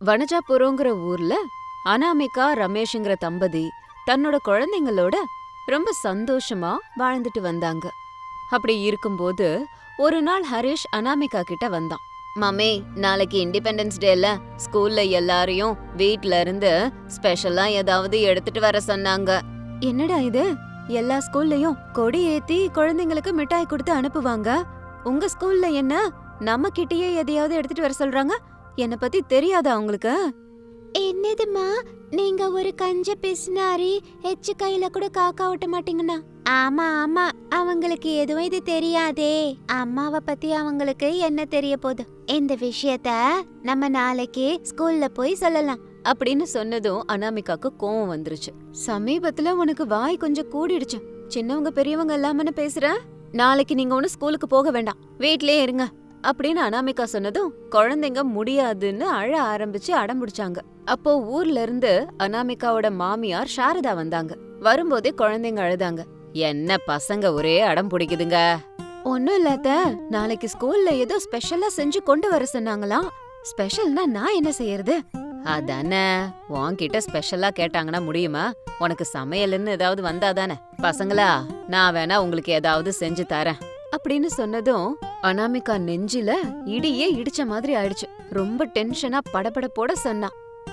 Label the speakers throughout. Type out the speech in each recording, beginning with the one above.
Speaker 1: வனஜாபுரங்கிற ஊர்ல அனாமிகா ரமேஷ்ங்கிற தம்பதி தன்னோட குழந்தைங்களோட ரொம்ப சந்தோஷமா வாழ்ந்துட்டு வந்தாங்க. அப்படி இருக்கும்போது ஒரு நாள் ஹரிஷ் அனாமிகா கிட்ட வந்தான். மம்மி நாளைக்கு இண்டிபெண்டன்ஸ் டேல ஸ்கூல்ல எல்லாரையும் வீட்ல இருந்து ஸ்பெஷலா ஏதாவது எடுத்துட்டு வர சொன்னாங்க. என்னடா இது? எல்லா ஸ்கூல்லயும் கொடி ஏத்தி குழந்தைங்களுக்கு மிட்டாய் கொடுத்து அனுப்புவாங்க? உங்க ஸ்கூல்ல என்ன? நம்ம கிட்டயே எதையாவது எடுத்துட்டு வர சொல்றாங்க? என்ன பத்தி தெரியாதா உங்களுக்கு? என்னதுமா நீங்க ஒரு கஞ்ச பிசினாரி எச்சு கையில கூட காக்கா ஓட்ட மாட்டீங்கண்ணா ஆமா ஆமா. அவங்களுக்கு எதுவும் இது தெரியாதே. அம்மாவை பத்தி அவங்களுக்கு என்ன தெரிய போகுது? இந்த விஷயத்த நம்ம நாளைக்கு ஸ்கூல்ல போய் சொல்லலாம். அப்படின்னு சொன்னதும் அனாமிகாக்கு கோவம் வந்துருச்சு. சமீபத்துல உனக்கு வாய் கொஞ்சம் கூடிடுச்சு. சின்னவங்க பெரியவங்க எல்லாமே பேசுற? நாளைக்கு நீங்க ஒண்ணு ஸ்கூலுக்கு போக வேண்டாம். வீட்லயே இருங்க. அப்படின்னு அனாமிகா சொன்னதும் குழந்தைங்க முடியாதுன்னு அழ ஆரம்பிச்சு அடம் பிடிச்சாங்க. அப்போ ஊர்ல இருந்து அனாமிகாவோட மாமியார் சாரதா வந்தாங்க. வரும்போதே குழந்தைங்க அழுதாங்க. என்ன பசங்க ஒரே அடம் பிடிக்குதுங்க? ஒன்னும் இல்லாத நாளைக்கு ஸ்கூல்ல ஏதோ ஸ்பெஷலா செஞ்சு கொண்டு வர சொன்னாங்களாம். ஸ்பெஷல்னா நான் என்ன செய்யறது? அதானே. உன்கிட்ட ஸ்பெஷலா கேட்டாங்கன்னா முடியுமா? உனக்கு சமையல்னு ஏதாவது வந்தாதானே பசங்களா நான் வேணா உங்களுக்கு ஏதாவது செஞ்சு தரேன். அப்படின்னு சொன்னதும் அனாமிகா நெஞ்சில இடியே இடிச்ச மாதிரி ஆயிடுச்சு. ரொம்ப டென்ஷனா படபடப்போட சொன்னா.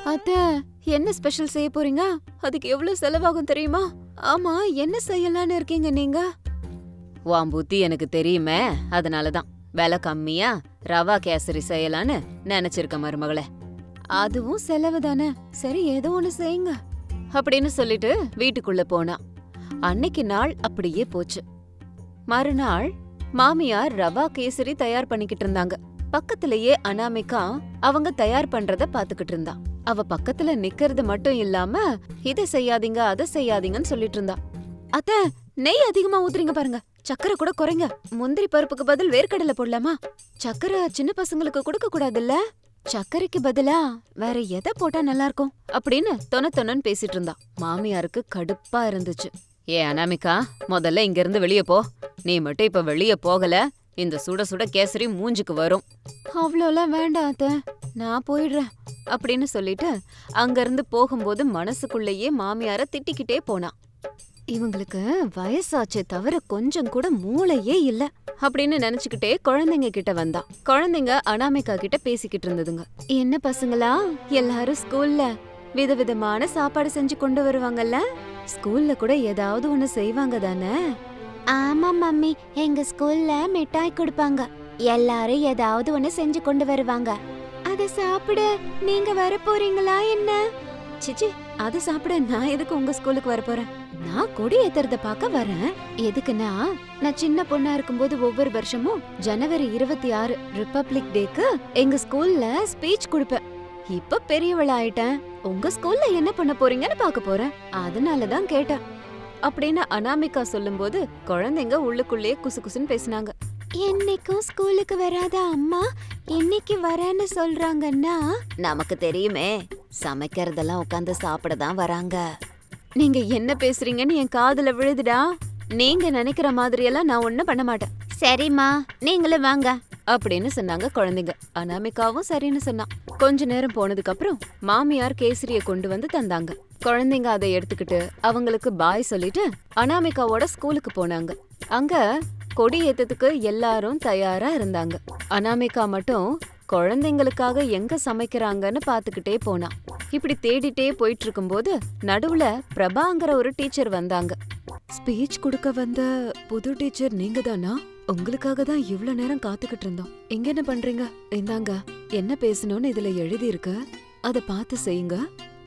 Speaker 1: அத்த என்ன ஸ்பெஷல் செய்ய போறீங்க? அதுக்கு எவ்வளவு செலவாகும் தெரியுமா? ஆமா என்ன செய்யலாம்னு இருக்கீங்க நீங்க? உன் புத்தி எனக்கு தெரியுமே அதனாலதான். விலை கம்மியா ரவா கேசரி செய்யலான்னு நினைச்சிருக்க மருமகளே. அதுவும் செலவு தானே. சரி ஏதோ ஒண்ணு செய்யுங்க. அப்படின்னு சொல்லிட்டு வீட்டுக்குள்ள போனா. அன்னைக்கு நாள் அப்படியே போச்சு. மறுநாள் மாமியார் ரவா கேசரி தயார் பண்ணிக்கிட்டு இருந்தாங்க. பக்கத்திலேயே அனாமிகா அவங்க தயார் பண்றத பாத்துக்கிட்டு இருந்தா. அவ பக்கத்துல நிக்கிறது மட்டும் இல்லாம இத செய்யாதீங்க அத செய்யாதீங்கன்னு சொல்லிட்டு இருந்தா. அத்த நெய் அதிகமா ஊத்துறீங்க பாருங்க. சக்கரை கூட குறைங்க. முந்திரி பருப்புக்கு பதில் வேர்க்கடலை போடலாமா? சக்கரை சின்ன பசங்களுக்கு கொடுக்க கூடாதுல்ல? சக்கரைக்கு பதிலா வேற எதை போட்டா நல்லா இருக்கும்? அப்படின்னு தொன தொணன்னு பேசிட்டு இருந்தா. மாமியாருக்கு கடுப்பா இருந்துச்சு. ஏ அனாமிகா முதல்ல இங்கிருந்து வெளியே போ. நீ மட்டும் இப்ப வெளியே போகல. இந்த சுட சுட கேசரி மூஞ்சுக்கு வரும். அவ்வளோலாம் வேண்டாம் அத்த. நான் போயிடுறேன் அப்படின்னு சொல்லிட்டு அங்கிருந்து போகும்போது மனசுக்குள்ளேயே மாமியார திட்டிக்கிட்டே போனா. இவங்களுக்கு வயசாச்சே தவிர கொஞ்சம் கூட மூளையே இல்ல அப்படின்னு நினைச்சுக்கிட்டே குழந்தைங்க கிட்ட வந்தா. குழந்தைங்க அனாமிகா கிட்ட பேசிக்கிட்டு இருந்ததுங்க. என்ன பசங்களா? எல்லாரும் ஸ்கூல்ல விதவிதமான சாப்பாடு செஞ்சு கொண்டு வருவாங்கல்ல? ஸ்கூல்ல கூட ஏதாவது ஒண்ணு செய்வாங்க தானே? ஆமா மம்மி. எங்க ஸ்கூல்ல மிட்டாய் கொடுப்பாங்க. எல்லாரும் ஏதாவது ஒண்ணு செஞ்சு கொண்டு வருவாங்க. அத சாப்பிட. நீங்க வர போறீங்களா என்ன? சிச்சி அத சாப்பிட. நான் எதுக்கு உங்க ஸ்கூலுக்கு வர போறேன் நான் கொடி ஏத்துறத பார்க்க வரேன். எதுக்குன்னா நான் சின்ன பொண்ணா இருக்கும்போது ஒவ்வொரு வருஷமும் ஜனவரி இருபத்தி ஆறு ரிப்பப்ளிக் டேக்கு எங்க ஸ்கூல்ல ஸ்பீச் கொடுப்பேன். இப்ப பெரியவள ஆயிட்டேன் உங்க ஸ்கூல்ல என்ன பண்ண போறீங்கன்னு பார்க்க போறேன். அதனால தான் கேட்டேன். அப்படின்னு அனாமிகா சொல்லும்போது குழந்தைங்க உள்ளுக்குள்ளேயே குசு குசுன்னு பேசினாங்க. என்னைக்கும் ஸ்கூலுக்கு வராத அம்மா இன்னைக்கு வரேன்னு சொல்றாங்கன்னா? நமக்கு தெரியுமே. சமைக்கிறதெல்லாம் உட்காந்து சாப்பிட தான் வராங்க. நீங்க என்ன பேசுறீங்கன்னு என் காதுல விழுதுடா. நீங்க நினைக்கிற மாதிரியெல்லாம் நான் ஒண்ணும் பண்ண மாட்டேன். சரிம்மா. நீங்களும் வாங்க. அப்படின்னு சொன்னாங்க குழந்தைங்க. அனாமிகாவும் சரின்னு சொன்னான். கொஞ்ச நேரம் போனதுக்கு அப்புறம் மாமியார் கேசரிய கொண்டு வந்து தந்தாங்க. குழந்தைங்க அதை எடுத்துக்கிட்டு அவங்களுக்கு பாய் சொல்லிட்டு அனாமிகாவோட ஸ்கூலுக்கு போனாங்க. அங்க கொடி ஏத்ததுக்கு எல்லாரும் தயாரா இருந்தாங்க. அனாமிகா மட்டும் குழந்தைங்களுக்காக எங்க சமைக்கிறாங்கன்னு பாத்துக்கிட்டே போனா. இப்படி தேடிட்டே போயிட்டு இருக்கும்போது நடுவுல பிரபாங்கிற ஒரு டீச்சர் வந்தாங்க. ஸ்பீச் கொடுக்க வந்த புது டீச்சர் நீங்க தானா உங்களுக்காக தான் இவ்ளோ நேரம் காத்துக்கிட்டு இருந்தோம். இங்க என்ன பண்றீங்க? இந்தாங்க என்ன பேசணும்னு இதுல எழுதி இருக்கு அத பார்த்து செய்யுங்க.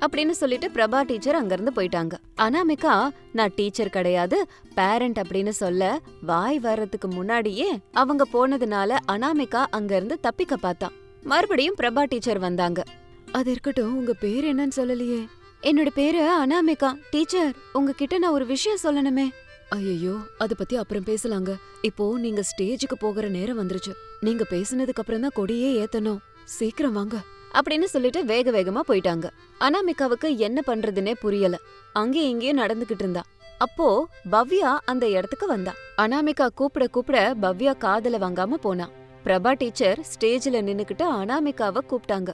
Speaker 1: அப்படின்னு சொல்லிட்டு பிரபா டீச்சர் அங்கிருந்து போயிட்டாங்க. அனாமிகா நான் டீச்சர் கிடையாது பேரண்ட் அப்படின்னு சொல்ல வாய் வர்றதுக்கு முன்னாடியே அவங்க போனதுனால அனாமிகா அங்க இருந்து தப்பிக்க பார்த்தா மறுபடியும் பிரபா டீச்சர் வந்தாங்க. அது இருக்கட்டும் உங்க பேர் என்னன்னு சொல்லலையே. என்னோட பேரு அனாமிகா. டீச்சர் உங்ககிட்ட நான் ஒரு விஷயம் சொல்லணுமே. ஐயோ அத பத்தி அப்புறம் பேசலாங்க. இப்போ நீங்க ஸ்டேஜுக்கு போகிற நேரம் வந்துருச்சு. நீங்க பேசுனதுக்கு அப்புறம் தான் கொடியே ஏத்தணும். சீக்கிரம் வாங்க. அப்படின்னு சொல்லிட்டு வேக வேகமா போயிட்டாங்க. அனாமிகாவுக்கு என்ன பண்றதுனே புரியல. அங்கேயும் இங்கேயும் நடந்துகிட்டு இருந்தா. அப்போ பவ்யா அந்த இடத்துக்கு வந்தா. அனாமிகா கூப்பிட கூப்பிட பவ்யா காதுல வாங்காம போனா. பிரபா டீச்சர் ஸ்டேஜ்ல நின்னுக்கிட்டு அனாமிகாவை கூப்பிட்டாங்க.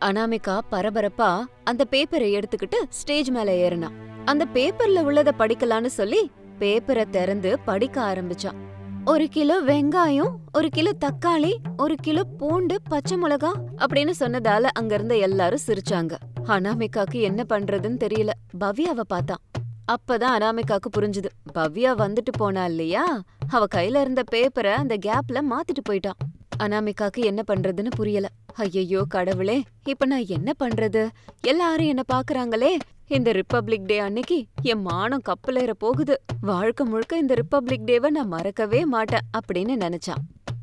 Speaker 1: அனாமிகா பரபரப்பா அந்த பேப்பரை எடுத்துக்கிட்டு ஸ்டேஜ் மேல ஏறினா. அந்த பேப்பர்ல உள்ளத படிக்கலான்னு சொல்லி பேப்பரை திறந்து படிக்க ஆரம்பிச்சான். ஒரு கிலோ வெங்காயம் ஒரு கிலோ தக்காளி ஒரு கிலோ பூண்டு பச்சை மிளகா அப்படின்னு சொன்னதால அங்க இருந்த எல்லாரும் சிரிச்சாங்க. அனாமிகாக்கு என்ன பண்றதுன்னு தெரியல. பவ்யாவை பார்த்தான். அப்பதான் அனாமிகாக்கு புரிஞ்சுது. பவ்யா வந்துட்டு போனா இல்லையா? அவ கையில இருந்த பேப்பரை அந்த கேப்ல மாத்திட்டு போயிட்டான். அனாமிகாக்கு என்ன பண்றதுன்னு புரியல. ஐயையோ கடவுளே இப்ப நான் என்ன பண்றது? எல்லாரும் என்ன பாக்குறாங்களே. இந்த ரிப்பப்ளிக் டே அன்னைக்கு என் மானம் கப்பலேற போகுது. வாழ்க்கை முழுக்க இந்த ரிப்பப்ளிக் டேவை நான் மறக்கவே மாட்டேன் அப்படின்னு நினைச்சான்.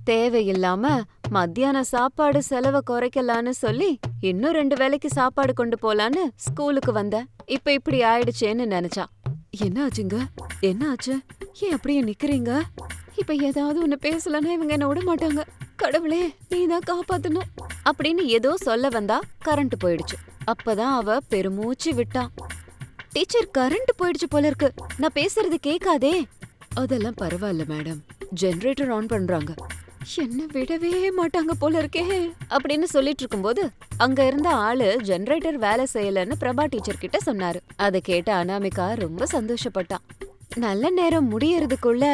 Speaker 1: தேவையில்லாம மத்தியான சாப்பாடு செலவை குறைக்கலான்னு சொல்லி இன்னும் ரெண்டு வேளைக்கு சாப்பாடு கொண்டு போலான்னு ஸ்கூலுக்கு வந்தேன். இப்ப இப்படி ஆயிடுச்சேன்னு நினைச்சான். என்ன ஆச்சுங்க என்ன ஆச்சு ஏன் அப்படியே நிக்கிறீங்க? இப்ப ஏதாவது ஒண்ணு பேசலன்னா இவங்க என்ன விட மாட்டாங்க. கடவுளே நீ தான் காப்பாத்தணும். அப்படின்னு ஏதோ சொல்ல வந்தா கரண்ட் போயிடுச்சு. அப்பதான் அவ பெருமூச்சு விட்டா. டீச்சர் கரண்ட் போயிடுச்சு போல இருக்கு. நான் பேசுறது கேட்காதே. அதெல்லாம் பரவாயில்ல மேடம். ஜெனரேட்டர் ஆன் பண்றாங்க. என்ன விடவே மாட்டாங்க போல இருக்கே அப்படின்னு சொல்லிட்டு இருக்கும்போது அங்க இருந்த ஆளு ஜெனரேட்டர் வேலை செய்யலன்னு பிரபா டீச்சர் கிட்ட சொன்னாரு. அதை கேட்ட அனாமிகா ரொம்ப சந்தோஷப்பட்டான் நல்ல நேரம் முடியறதுக்குள்ள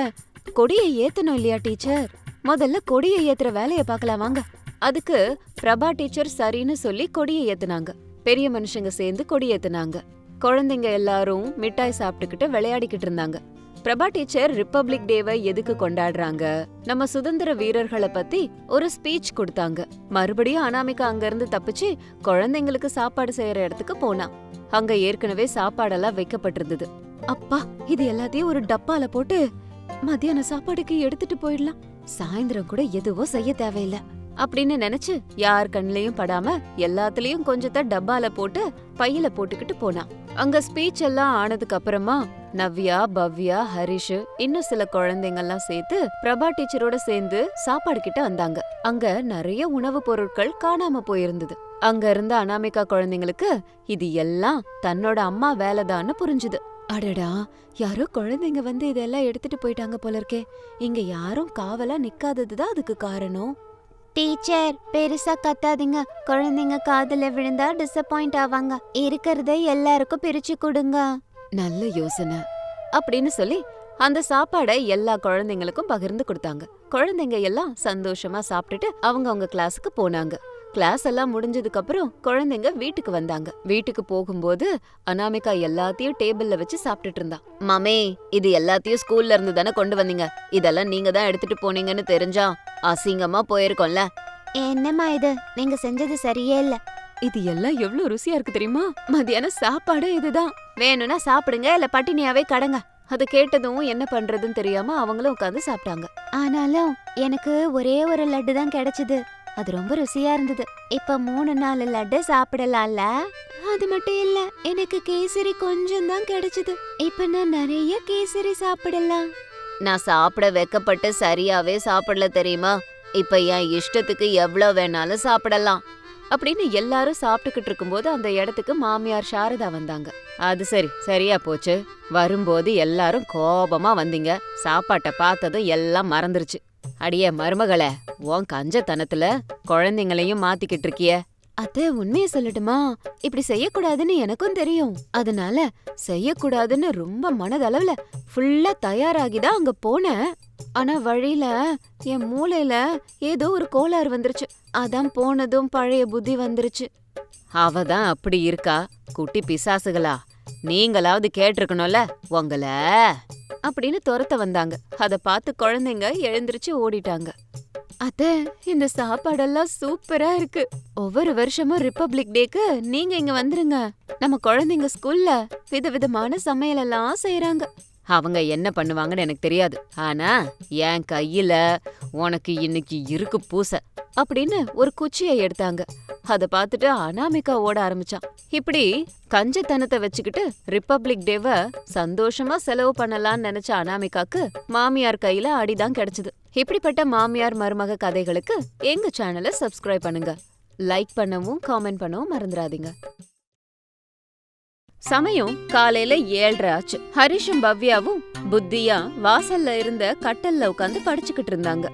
Speaker 1: கொடியை ஏத்தணும் இல்லையா டீச்சர்? முதல்ல கொடியை ஏத்துற வேலைய பார்க்கலாம் வாங்க. அதுக்கு பிரபா டீச்சர் சரின்னு சொல்லி கொடியை ஏத்துனாங்க. பெரிய மனுஷங்க சேர்ந்து கொடி ஏத்துனாங்க. குழந்தைங்க எல்லாரும் மிட்டாய் சாப்பிட்டுக்கிட்டு விளையாடிக்கிட்டு இருந்தாங்க. பிரபா டீச்சர் ரிப்பப்ளிக் டேவை எதுக்கு கொண்டாடுறாங்க? நம்ம சுதந்திர வீரர்களை பத்தி ஒரு ஸ்பீச் கொடுத்தாங்க. மறுபடியும் அனாமிகா அங்க இருந்து தப்பிச்சு குழந்தைங்களுக்கு சாப்பாடு செய்யற இடத்துக்கு போனா. அங்க ஏற்கனவே சாப்பாடெல்லாம் வைக்கப்பட்டிருந்தது. அப்பா இது எல்லாத்தையும் ஒரு டப்பால போட்டு மத்தியான சாப்பாடுக்கு எடுத்துட்டு போயிடலாம். சாயந்தரம் கூட எதுவும் செய்ய தேவையில்ல அப்படின்னு நினைச்சு யார் கண்ணிலையும் படாம எல்லாத்துலயும் கொஞ்சத்த டப்பால போட்டு பையில போட்டுக்கிட்டு போனான். அங்க ஸ்பீச் எல்லாம் ஆனதுக்கு அப்புறமா நவ்யா பவ்யா ஹரிஷ் இன்னும் சில குழந்தைங்கெல்லாம் சேர்த்து பிரபா டீச்சரோட சேர்ந்து சாப்பாடு கிட்ட வந்தாங்க. அங்க நிறைய உணவுப் பொருட்கள் காணாம போயிருந்தது. அங்க இருந்த அனாமிகா குழந்தைங்களுக்கு இது எல்லாம் தன்னோட அம்மா வேலைதான்னு புரிஞ்சுது. அடடா யாரோ குழந்தைங்க வந்து இதெல்லாம் எடுத்துட்டு போயிட்டாங்க போல இருக்கே இங்க யாரும் காவலா நிக்காததுதான் அதுக்கு காரணம். டீச்சர் பெருசா கத்தாதீங்க. குழந்தைங்க காதுல விழுந்தா டிசப்பாயிண்ட் ஆவாங்க. இருக்கிறத எல்லாருக்கும் பிரிச்சு கொடுங்க. நல்ல யோசனை. அப்படின்னு சொல்லி அந்த சாப்பாடை எல்லா குழந்தைங்களுக்கும் பகிர்ந்து கொடுத்தாங்க. குழந்தைங்க எல்லாம் சந்தோஷமா சாப்பிட்டுட்டு அவங்க அவங்க கிளாஸுக்கு போனாங்க. கிளாஸ் எல்லாம் முடிஞ்சதுக்கு அப்புறம் குழந்தைங்க வீட்டுக்கு வந்தாங்க. வீட்டுக்கு போகும்போது அனாமிகா எல்லாத்தையும் டேபிள்ல வச்சு சாப்பிட்டுட்டு இருந்தா. மாமே இது எல்லாத்தையும் ஸ்கூல்ல இருந்து தானே கொண்டு வந்தீங்க? இதெல்லாம் நீங்க தான் எடுத்துட்டு போனீங்கன்னு தெரிஞ்சா அசிங்கமா போயிருக்கோம்ல. என்னம்மா இது? நீங்க செஞ்சது சரியே இல்ல. இது எல்லாம் எவ்வளவு ருசியா இருக்கு தெரியுமா? மத்தியானம் சாப்பாடு இதுதான். வேணும்னா சாப்பிடுங்க இல்ல பட்டினியாவே கடங்க. அது கேட்டதும் என்ன பண்றதுன்னு தெரியாம அவங்களும் உட்காந்து சாப்பிட்டாங்க. ஆனாலும் எனக்கு ஒரே ஒரு லட்டு தான் கிடைச்சது. அது ரொம்ப ருசியா இருந்தது. இப்ப மூணு நாலு லட்டு சாப்பிடலாம்ல? அது மட்டும் இல்ல எனக்கு கேசரி கொஞ்சம் தான் கிடைச்சது. இப்ப நான் நிறைய கேசரி சாப்பிடலாம். நான் சாப்பிட வெக்கப்பட்டு சரியாவே சாப்பிடல தெரியுமா? இப்ப என் இஷ்டத்துக்கு எவ்வளவு வேணாலும் சாப்பிடலாம். அப்படின்னு எல்லாரும் சாப்பிட்டுக்கிட்டு இருக்கும்போது அந்த இடத்துக்கு மாமியார் சாரதா வந்தாங்க. அது சரி சரியா போச்சு. வரும்போது எல்லாரும் கோபமா வந்தீங்க. சாப்பாட்டை பார்த்ததும் எல்லாம் மறந்துருச்சு. அடியே மருமகளே உன் கஞ்சத்தனத்துல குழந்தைங்களையும் மாத்திக்கிட்டு இருக்கிய. அத்தை உண்மையை சொல்லட்டுமா? இப்படி செய்யக்கூடாதுன்னு எனக்கும் தெரியும். அதனால செய்யக்கூடாதுன்னு ரொம்ப மனதளவுல ஃபுல்லா தயாராகி தான் அங்க போனேன். ஆனா வழியில என் மூளையில ஏதோ ஒரு கோளாறு வந்துருச்சு. அதான் போனதும் பழைய புத்தி வந்துருச்சு. அவ தான் அப்படி இருக்கா? குட்டி பிசாசுகளா? நீங்களாவது கேட்டிருக்கணும்ல உங்கள? அப்படின்னு துரத்த வந்தாங்க. அத பார்த்து குழந்தைங்க எழுந்திருச்சு ஓடிட்டாங்க. அத்த இந்த சாப்பாடெல்லாம் சூப்பரா இருக்கு. ஒவ்வொரு வருஷமும் ரிப்பப்ளிக் டேக்கு நீங்க இங்க வந்துருங்க. நம்ம குழந்தைங்க ஸ்கூல்ல விதவிதமான சமையல் எல்லாம் செய்யறாங்க அவங்க என்ன பண்ணுவாங்கன்னு எனக்கு தெரியாது. ஆனா என் கையில உனக்கு இன்னைக்கு இருக்கு பூசை அப்படின்னு ஒரு குச்சியை எடுத்தாங்க. அத பார்த்துட்டு அனாமிகா ஓட ஆரம்பிச்சான். இப்படி கஞ்சத்தனத்தை வச்சுக்கிட்டு ரிப்பப்ளிக் டேவ சந்தோஷமா செலவு பண்ணலாம்னு நினைச்ச அனாமிகாக்கு மாமியார் கையில அடிதான் கிடைச்சது. இப்படிப்பட்ட மாமியார் மருமக கதைகளுக்கு எங்க சேனலை சப்ஸ்கிரைப் பண்ணுங்க. லைக் பண்ணவும் காமெண்ட் பண்ணவும் மறந்துடாதீங்க. சமயம் காலையில ஏழ்ரை ஆச்சு. ஹரிஷும் பவ்யாவும் புத்தியா வாசல்ல இருந்த கட்டல்ல உட்காந்து படிச்சுக்கிட்டு இருந்தாங்க.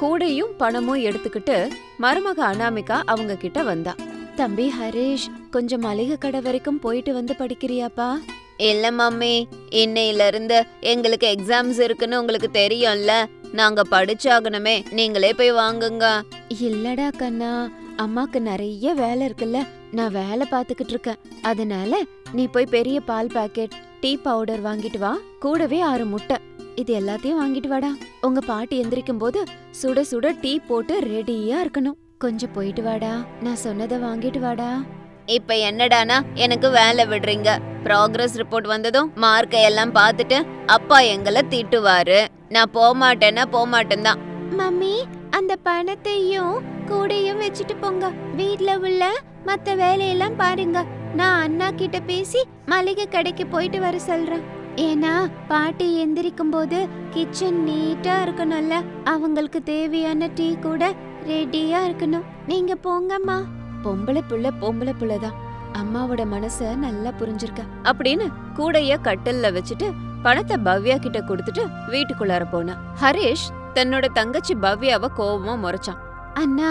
Speaker 1: கூடையும் பணமும் எடுத்துக்கிட்டு மருமக அனாமிகா அவங்க கிட்ட வந்தா. தம்பி ஹரிஷ் கொஞ்சம் மளிகை கடை வரைக்கும் போயிட்டு வந்து படிக்கிறியாப்பா? இல்ல மம்மி இன்னையில இருந்து எங்களுக்கு எக்ஸாம்ஸ் இருக்குன்னு உங்களுக்கு தெரியும்ல. நாங்க படிச்சாகணுமே நீங்களே போய் வாங்குங்க. இல்லடா கண்ணா அம்மாக்கு நிறைய வேலை இருக்குல்ல. நான் வேலை பார்த்துக்கிட்டு இருக்கேன். அதனால நீ போய் பெரிய பால் பாக்கெட் டீ பவுடர் வாங்கிட்டு வா. கூடவே ஆறு முட்டை. இது எல்லாத்தையும் வாங்கிட்டு வாடா. உங்க பாட்டி எந்திரிக்கும் போது சுட சுட டீ போட்டு ரெடியா இருக்கணும். கொஞ்சம் போயிட்டு வாடா. நான் சொன்னதை வாங்கிட்டு வாடா. இப்ப என்னடானா? எனக்கு வேலை விடுறீங்க. ப்ராக்ரஸ் ரிப்போர்ட் வந்ததும் மார்க்கை எல்லாம் பார்த்துட்டு அப்பா எங்களை திட்டுவாரு. நான் போக மாட்டேன்னா தான் மம்மி அந்த பணத்தையும் கூடையும் வச்சுட்டு போங்க. வீட்ல உள்ள மத்த வேலையெல்லாம் பாருங்க. நான் அண்ணா கிட்ட பேசி மளிகை கடைக்கு போயிட்டு வர சொல்றேன். ஏன்னா பாட்டி எந்திரிக்கும் போது கிச்சன் நீட்டா இருக்கணும்ல. அவங்களுக்கு தேவையான டீ கூட ரெடியா இருக்கணும். நீங்க போங்கம்மா. பொம்பளை புள்ள பொம்பளை புள்ளதான். அம்மாவோட மனச நல்லா புரிஞ்சிருக்க. அப்படின்னு கூடைய கட்டல்ல வச்சுட்டு பணத்தை பவ்யா கிட்ட கொடுத்துட்டு வீட்டுக்குள்ளார போனா. ஹரிஷ் தன்னோட தங்கச்சி பவ்யாவை கோவமா முறைச்சான் அண்ணா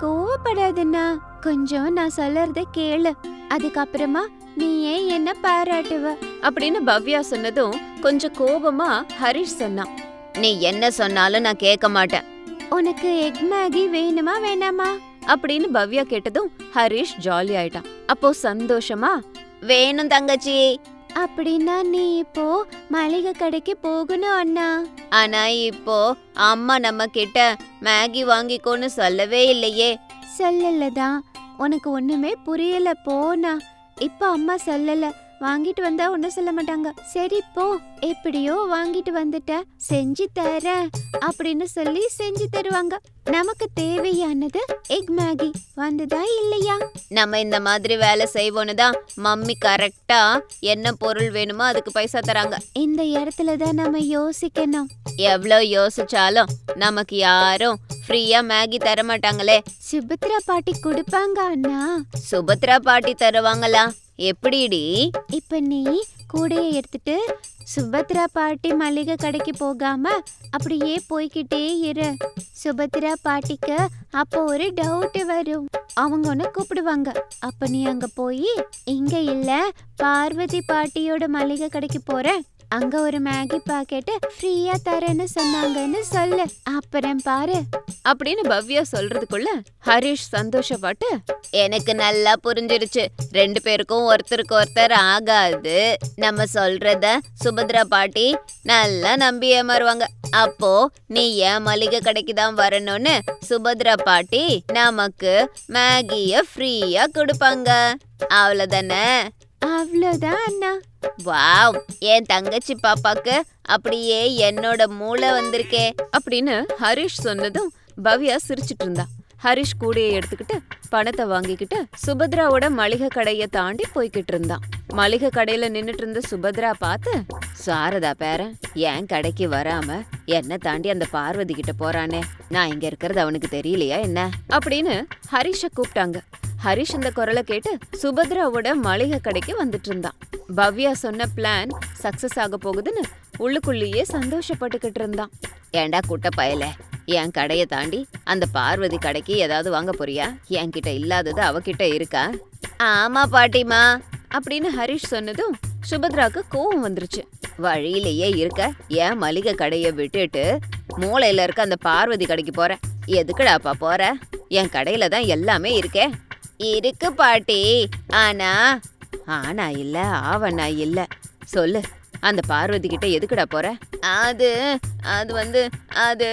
Speaker 1: கோவப்படாதண்ணா. கொஞ்சம் நான் சொல்றத கேளு. அதுக்கப்புறமா நீ ஏன் என்ன பாராட்டுவ? அப்படின்னு பவ்யா சொன்னதும் கொஞ்சம் கோபமா ஹரிஷ் சொன்னான். நீ என்ன சொன்னாலும் நான் கேட்க மாட்டேன். உனக்கு எக் மேகி வேணுமா வேணாமா? அப்படின்னு பவ்யா கேட்டதும் ஹரிஷ் ஜாலி ஆயிட்டான். அப்போ சந்தோஷமா வேணும் தங்கச்சி. அப்படின்னா நீ இப்போ மளிகை கடைக்கு போகணும் அண்ணா. ஆனா இப்போ அம்மா நம்ம கிட்ட மேகி வாங்கிக்கோன்னு சொல்லவே இல்லையே. சொல்லலதான் உனக்கு ஒண்ணுமே புரியல போனா இப்ப அம்மா சொல்லல. வாங்கிட்டு வந்தா ஒன்னும் சொல்ல மாட்டாங்க. சரி போ. எப்படியோ வாங்கிட்டு வந்துட்ட. செஞ்சு தர அப்படின்னு சொல்லி செஞ்சு தருவாங்க. நமக்கு தேவையானது எக் மேகி வந்ததா இல்லையா? நம்ம இந்த மாதிரி வேலை செய்வோன்னு தான் மம்மி கரெக்டா என்ன பொருள் வேணுமோ அதுக்கு பைசா தராங்க. இந்த இடத்துல தான் நம்ம யோசிக்கணும். எவ்வளோ யோசிச்சாலும் நமக்கு யாரும் ஃப்ரீயா மேகி தர மாட்டாங்களே. சுபத்ரா பாட்டி கொடுப்பாங்க அண்ணா. சுபத்ரா பாட்டி தருவாங்களா? எப்படிடி? இப்ப நீ கூடைய எடுத்துட்டு சுபத்ரா பாட்டி மளிகை கடைக்கு போகாம அப்படியே போய்கிட்டே இரு. சுபத்ரா பாட்டிக்கு அப்போ ஒரு டவுட் வரும். அவங்க ஒன்று கூப்பிடுவாங்க. அப்ப நீ அங்க போய் இங்க இல்ல பார்வதி பாட்டியோட மளிகை கடைக்கு போறேன். அங்க ஒரு மேகி பாக்கெட் ஃப்ரீயா தரேன்னு சொன்னாங்கன்னு சொல்லு. அப்புறம் பாரு. அப்படின்னு பவ்யா சொல்றதுக்குள்ள ஹரிஷ் சந்தோஷப்பட்டு எனக்கு நல்லா புரிஞ்சிருச்சு. ரெண்டு பேருக்கும் ஒருத்தருக்கு ஒருத்தர் ஆகாது. நம்ம சொல்றத சுபத்ரா பாட்டி நல்லா நம்பி ஏமாறுவாங்க. அப்போ நீ ஏன் மளிகை கடைக்கு தான் வரணும்னு சுபத்ரா பாட்டி நமக்கு மேகிய ஃப்ரீயா கொடுப்பாங்க. அவ்வளவுதானே? அவ்வளவுதான் அண்ணா வாவ் என் தங்கச்சி பாப்பாக்கு அப்படியே என்னோட மூளை வந்திருக்கே. அப்படின்னு ஹரிஷ் சொன்னதும் பவ்யா சிரிச்சிட்டு இருந்தா ஹரிஷ் கூடையை எடுத்துக்கிட்டு பணத்தை வாங்கிக்கிட்டு சுபத்ராவோட மளிகை கடைய தாண்டி போய்கிட்டு இருந்தான் மளிகை கடையில நின்னுட்டு இருந்த சுபத்ரா பார்த்து சாரதா பேரன் என் கடைக்கு வராம என்ன தாண்டி அந்த பார்வதி கிட்ட போறானே? நான் இங்க இருக்கிறது அவனுக்கு தெரியலையா என்ன? அப்படின்னு ஹரிஷ கூப்பிட்டாங்க. ஹரிஷ் இந்த குரலை கேட்டு சுபத்ராவோட மளிகை கடைக்கு வந்துட்டு இருந்தான். பவ்யா சொன்ன பிளான் சக்சஸ் ஆக போகுதுன்னு உள்ளுக்குள்ளேயே சந்தோஷப்பட்டுக்கிட்டு இருந்தான். ஏண்டா குட்ட பயல? என் கடையை தாண்டி அந்த பார்வதி கடைக்கு ஏதாவது வாங்க போறியா? என்கிட்ட இல்லாதது அவகிட்ட இருக்கா? ஆமா பாட்டிமா அப்படின்னு ஹரிஷ் சொன்னதும் சுபத்ராக்கு கோவம் வந்துருச்சு. வழியிலேயே இருக்க ஏன் மளிகை கடைய விட்டுட்டு மூளையில இருக்க அந்த பார்வதி கடைக்கு போற எதுக்குடாப்பா போற? என் கடையில தான் எல்லாமே இருக்கே. இருக்கு பாட்டி. ஆனா ஆனா இல்ல ஆவனா இல்ல. சொல்லு அந்த பார்வதி கிட்ட எதுக்குடா போற? அது அது வந்து அது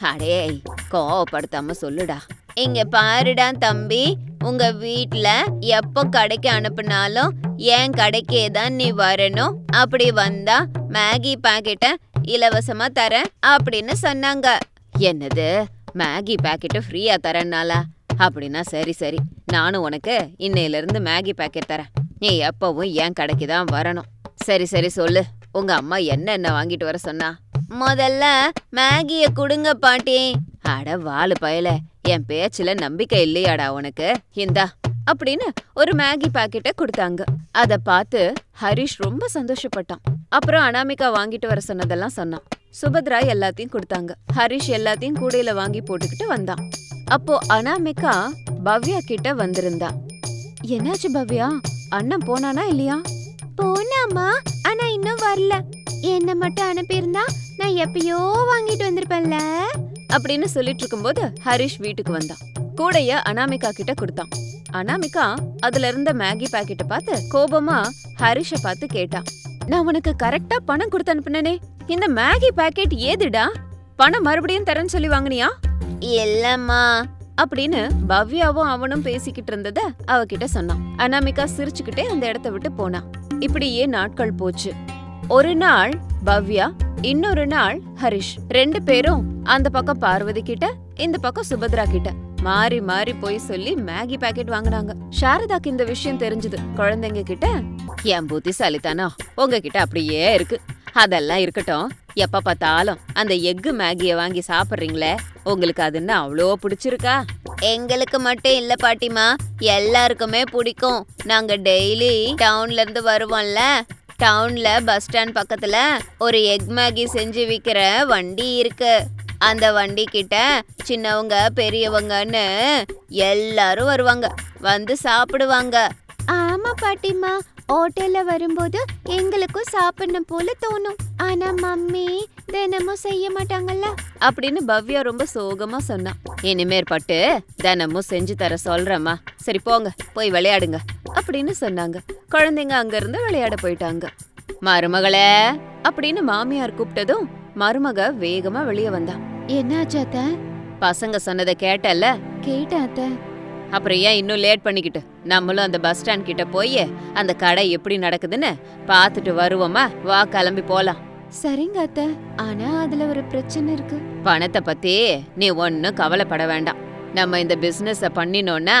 Speaker 1: அடே கோவப்படுத்தாம சொல்லுடா. இங்க பாருடா தம்பி உங்க வீட்ல எப்போ கடைக்கு அனுப்புனாலும் என் கடைக்கே தான் நீ வரணும். அப்படி வந்தா மேகி பாக்கெட்ட இலவசமா தரேன் அப்படின்னு சொன்னாங்க. என்னது? மேகி பாக்கெட் ஃப்ரீயா தரேன்னாலா அப்படின்னா சரி சரி. நானும் உனக்கு இன்னையில இருந்து மேகி பாக்கெட் தரேன். நீ எப்பவும் என் கடைக்கு தான் வரணும். சரி சரி சொல்லு. உங்க அம்மா என்னென்ன வாங்கிட்டு வர சொன்னா? முதல்ல மேகிய குடுங்க பாட்டி. அட வாலு பயல. என் பேச்சுல நம்பிக்கை இல்லையாடா உனக்கு? இந்தா. அப்படின்னு ஒரு மேகி பாக்கெட்டை கொடுத்தாங்க. அத பார்த்து ஹரிஷ் ரொம்ப சந்தோஷப்பட்டான். அப்புறம் அனாமிகா வாங்கிட்டு வர சொன்னதெல்லாம் சொன்னான். சுபத்ரா எல்லாத்தையும் கொடுத்தாங்க. ஹரிஷ் எல்லாத்தையும் கூடையில வாங்கி போட்டுக்கிட்டு வந்தான். அப்போ அனாமிகா பவ்யா கிட்ட வந்திருந்தா. என்னாச்சு பவ்யா? அண்ணன் போனானா இல்லையா?
Speaker 2: போனாமா ஆனா இன்னும் வரல. என்ன மட்டும் அனுப்பியிருந்தா நான் எப்பயோ வாங்கிட்டு வந்திருப்பேன்ல.
Speaker 1: அப்படின்னு சொல்லிட்டு இருக்கும்போது ஹரிஷ் வீட்டுக்கு வந்தான். கூடைய அனாமிகா கிட்ட கொடுத்தான். அனாமிகா அதுல இருந்த மேகி பாக்கெட்டை பார்த்து கோபமா ஹரிஷ பார்த்து கேட்டான். நான் உனக்கு கரெக்டா பணம் கொடுத்து அனுப்புனனே. இந்த மேகி பாக்கெட் ஏதுடா? பணம் மறுபடியும் தரேன்னு சொல்லி வாங்குனியா?
Speaker 2: இல்லம்மா.
Speaker 1: அப்படின்னு பவ்யாவும் அவனும் பேசிக்கிட்டு இருந்தத அவகிட்ட சொன்னான். அனாமிகா சிரிச்சுக்கிட்டே அந்த இடத்த விட்டு போனான் இப்படியே நாட்கள் போச்சு. ஒரு நாள் பவ்யா இன்னொரு நாள் ஹரிஷ். ரெண்டு பேரும் அந்த பக்கம் பார்வதி கிட்ட இந்த பக்கம் சுபத்ரா கிட்ட. மாறி மாறி போய் சொல்லி மேகி பாக்கெட் வாங்குனாங்க. சாரதாக்கு இந்த விஷயம் தெரிஞ்சது. குழந்தைங்க கிட்ட என் புத்திசாலித்தானா உங்ககிட்ட அப்படியே இருக்கு. அதெல்லாம் இருக்கட்டும். எப்ப பார்த்தாலும் அந்த எக்கு மேகிய வாங்கி சாப்பிடுறீங்களே? உங்களுக்கு அதுன்னா அவ்வளோ பிடிச்சிருக்கா?
Speaker 2: எங்களுக்கு மட்டும் இல்ல பாட்டிமா எல்லாருக்குமே பிடிக்கும். நாங்க டெய்லி டவுன்ல இருந்து வருவோம்ல டவுன்ல பஸ் ஸ்டாண்ட் பக்கத்துல ஒரு எக் மேகி செஞ்சு விக்கிற வண்டி இருக்கு. அந்த வண்டி கிட்ட சின்னவங்க பெரியவங்கன்னு எல்லாரும் வருவாங்க வந்து சாப்பிடுவாங்க. ஆமா பாட்டிமா ஹோட்டல்ல வரும்போது எங்களுக்கும் சாப்பிடணும் போல தோணும். ஆனா மம்மி தினமும் செய்ய மாட்டாங்கல்ல?
Speaker 1: அப்படின்னு பவ்யா ரொம்ப சோகமா சொன்னான் இனிமேற் பட்டு தினமும் செஞ்சு தர சொல்றேம்மா. சரி போங்க. போய் விளையாடுங்க. அப்படின்னு சொன்னாங்க. குழந்தைங்க அங்க இருந்து விளையாட போயிட்டாங்க. மருமகளே அப்படின்னு மாமியார் கூப்பிட்டதும் மருமக வேகமா வெளியே வந்தா.
Speaker 2: என்னாச்சு அத்த?
Speaker 1: பசங்க சொன்னதை கேட்டல்ல?
Speaker 2: கேட்டேன் அத்த.
Speaker 1: அப்புறம் ஏன் இன்னும் லேட் பண்ணிக்கிட்டு? நம்மளும் அந்த பஸ் ஸ்டாண்ட் கிட்ட போய் அந்த கடை எப்படி நடக்குதுன்னு பார்த்துட்டு வருவோமா? வா கிளம்பி போலாம்.
Speaker 2: சரிங்க அத்த. ஆனா அதுல ஒரு பிரச்சனை இருக்கு.
Speaker 1: பணத்தை பத்தி நீ ஒன்னும் கவலைப்பட வேண்டாம். நம்ம இந்த பிசினஸ பண்ணினோம்னா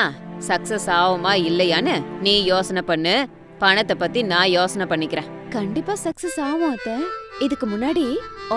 Speaker 1: சக்சஸ் ஆகுமா இல்லையான்னு நீ யோசனை பண்ணு. பணத்தை பத்தி நான் யோசனை பண்ணிக்கிறேன்.
Speaker 2: கண்டிப்பா சக்சஸ் ஆகும் அத்த. இதுக்கு முன்னாடி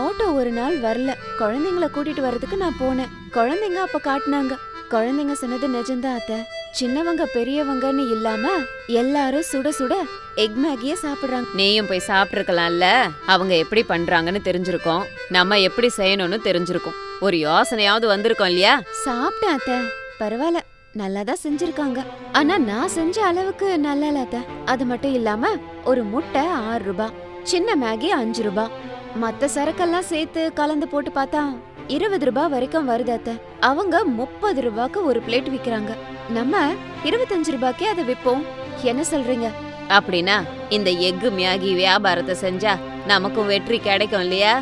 Speaker 2: ஆட்டோ ஒரு நாள் வரல. குழந்தைங்கள கூட்டிட்டு வர்றதுக்கு நான் போனேன். குழந்தைங்க அப்ப காட்டுனாங்க. குழந்தைங்க சொன்னது நிஜம்தான் அத்த. சின்னவங்க பெரியவங்கன்னு இல்லாம எல்லாரும் சுட சுட எக் மேகிய சாப்பிடுறாங்க.
Speaker 1: நீயும் போய் சாப்பிட்டுருக்கலாம்ல? அவங்க எப்படி பண்றாங்கன்னு தெரிஞ்சிருக்கோம். நம்ம எப்படி செய்யணும்னு தெரிஞ்சிருக்கும். ஒரு யோசனையாவது வந்திருக்கோம் இல்லையா?
Speaker 2: சாப்பிட்டேன் அத்த. பரவாயில்ல. நல்லாதான் செஞ்சிருக்காங்க. ஆனா நான் செஞ்ச அளவுக்கு நல்லா இல்ல அத்த. அது மட்டும் இல்லாம ஒரு முட்டை ஆறு ரூபாய் சின்ன மேகி அஞ்சு ரூபாய் மத்த சரக்கெல்லாம் சேர்த்து கலந்து போட்டு பார்த்தா இருபது ரூபாய் வரைக்கும் வருது அத்த. அவங்க முப்பது ரூபாய்க்கு ஒரு பிளேட் விக்கிறாங்க. நம்ம இருபத்தஞ்சு ரூபாய்க்கே அதை விப்போம். என்ன சொல்றீங்க?
Speaker 1: அப்படின்னா இந்த எக்கு மேகி வியாபாரத்தை செஞ்சா நமக்கும் வெற்றி கிடைக்கும் இல்லையா?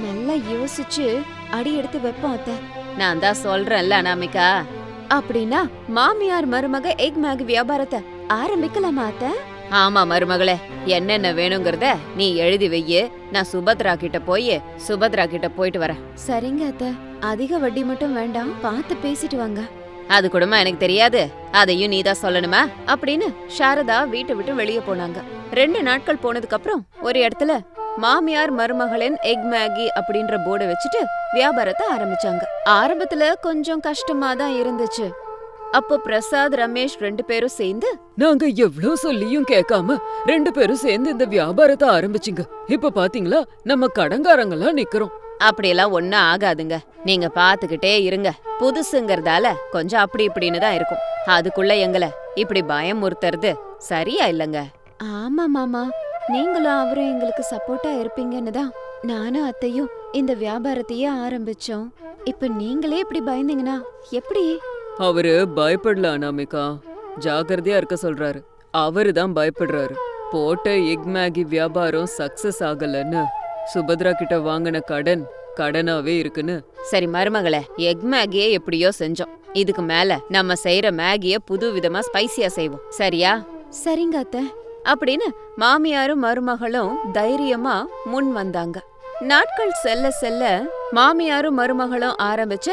Speaker 2: நல்லா யோசிச்சு அடி எடுத்து வைப்போம் அத்த.
Speaker 1: நான் தான் சொல்றேன்ல அனாமிகா.
Speaker 2: அப்படின்னா மாமியார் மருமக எக் மேகி வியாபாரத்தை ஆரம்பிக்கலாமா அத்த?
Speaker 1: ஆமா மருமகளே. என்னென்ன வேணுங்கிறத நீ எழுதி வையு. நான் சுபத்ரா கிட்ட போய் சுபத்ரா கிட்ட போயிட்டு வரேன்.
Speaker 2: சரிங்க அத்த. அதிக வட்டி மட்டும் வேண்டாம். பார்த்து பேசிட்டு வாங்க.
Speaker 1: அது கூடமா எனக்கு தெரியாது. அதையும் நீ தான் சொல்லணுமா? அப்படின்னு சாரதா வீட்டை விட்டு வெளியே போனாங்க. ரெண்டு நாட்கள் போனதுக்கு அப்புறம் ஒரு இடத்துல மாமியார் மருமகளின் எக் மேகி அப்படின்ற போர்டை வச்சுட்டு வியாபாரத்தை ஆரம்பிச்சாங்க. ஆரம்பத்துல கொஞ்சம் கஷ்டமா தான் இருந்துச்சு. அப்போ பிரசாத் ரமேஷ் ரெண்டு பேரும் சேர்ந்து?
Speaker 3: நாங்க எவ்ளோ சொல்லியும் கேட்காம ரெண்டு பேரும் சேர்ந்து இந்த வியாபாரத்தை ஆரம்பிச்சிங்க. இப்ப பாத்தீங்களா நம்ம கடங்காரங்கெல்லாம் நிக்கிறோம்.
Speaker 1: அப்படியெல்லாம் ஒன்னும் ஆகாதுங்க. நீங்க பாத்துக்கிட்டே இருங்க. புதுசுங்கறதால கொஞ்சம் அப்படி இப்படின்னு தான் இருக்கும். அதுக்குள்ள எங்களை இப்படி பயமுறுத்துறது சரியா இல்லங்க?
Speaker 2: ஆமா மாமா. நீங்களும் அவரும் எங்களுக்கு சப்போர்ட்டா இருப்பீங்கன்னு தான் நானும் அத்தையும் இந்த வியாபாரத்தையே ஆரம்பிச்சோம். இப்ப நீங்களே இப்படி பயந்தீங்கன்னா எப்படி?
Speaker 3: அவரு பயப்படல அனாமிகா. ஜாக்கிரதையா இருக்க சொல்றாரு. அவரு தான் பயப்படுறாரு. போட்ட எக் மேகி வியாபாரம் சக்சஸ் ஆகலன்னு. சுபத்ரா கிட்ட வாங்கின கடன் கடனாவே இருக்குன்னு.
Speaker 1: சரி மருமகளே எக் மேகியே எப்படியோ செஞ்சோம். இதுக்கு மேல நம்ம செய்யற மேகிய புது விதமா ஸ்பைசியா செய்வோம். சரியா?
Speaker 2: சரிங்க அத்தை.
Speaker 1: அப்படின்னு மாமியாரும் மருமகளும் தைரியமா முன் வந்தாங்க. நாட்கள் செல்ல செல்ல மாமியாரும் மருமகளும் ஆரம்பிச்ச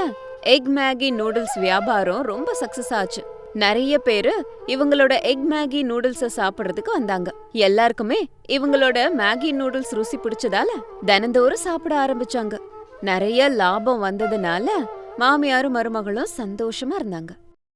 Speaker 1: எக் மேகி நூடுல்ஸ் வியாபாரம் ரொம்ப சக்சஸ் ஆச்சு. நிறைய பேரு இவங்களோட எக் மேகி நூடுல்ஸ சாப்பிடுறதுக்கு வந்தாங்க. எல்லாருக்குமே இவங்களோட மேகி நூடுல்ஸ் ருசி பிடிச்சதால தினந்தோறும் சாப்பிட ஆரம்பிச்சாங்க. நிறைய லாபம் வந்ததுனால மாமியாரும் மருமகளும் சந்தோஷமா இருந்தாங்க.